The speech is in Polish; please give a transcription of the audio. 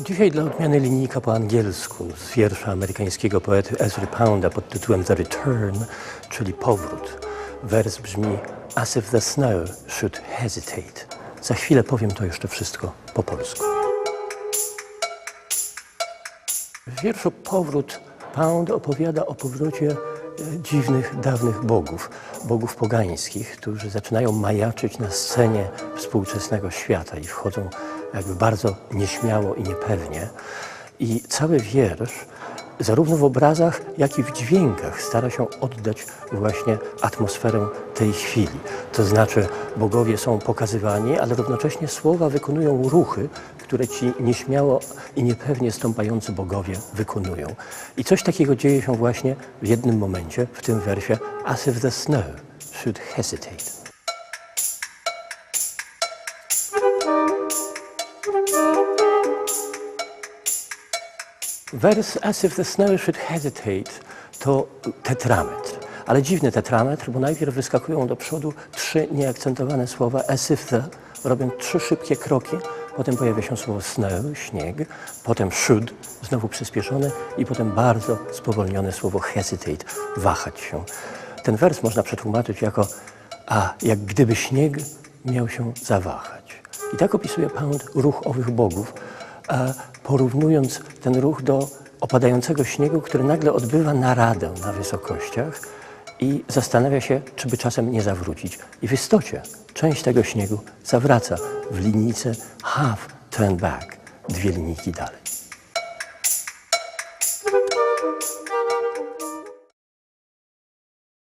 Dzisiaj dla odmiany linijka po angielsku z wiersza amerykańskiego poety Ezra Pounda pod tytułem The Return, czyli powrót. Wers brzmi As if the snow should hesitate. Za chwilę powiem to jeszcze wszystko po polsku. W wierszu Powrót Pound opowiada o powrocie e, dziwnych, dawnych bogów, bogów pogańskich, którzy zaczynają majaczyć na scenie współczesnego świata i wchodzą jakby bardzo nieśmiało i niepewnie. I cały wiersz, zarówno w obrazach, jak i w dźwiękach, stara się oddać właśnie atmosferę tej chwili. To znaczy, bogowie są pokazywani, ale równocześnie słowa wykonują ruchy, które ci nieśmiało i niepewnie stąpający bogowie wykonują. I coś takiego dzieje się właśnie w jednym momencie w tym wersie As if the snow should hesitate. Wers As if the snow should hesitate to tetrametr. Ale dziwny tetrametr, bo najpierw wyskakują do przodu trzy nieakcentowane słowa as if the, robią trzy szybkie kroki, potem pojawia się słowo snow, śnieg, potem should, znowu przyspieszone i potem bardzo spowolnione słowo hesitate, wahać się. Ten wers można przetłumaczyć jako a jak gdyby śnieg miał się zawahać. I tak opisuje Pound ruch owych bogów, porównując ten ruch do opadającego śniegu, który nagle odbywa naradę na wysokościach i zastanawia się, czy by czasem nie zawrócić. I w istocie część tego śniegu zawraca w linijce half turn back, dwie linijki dalej.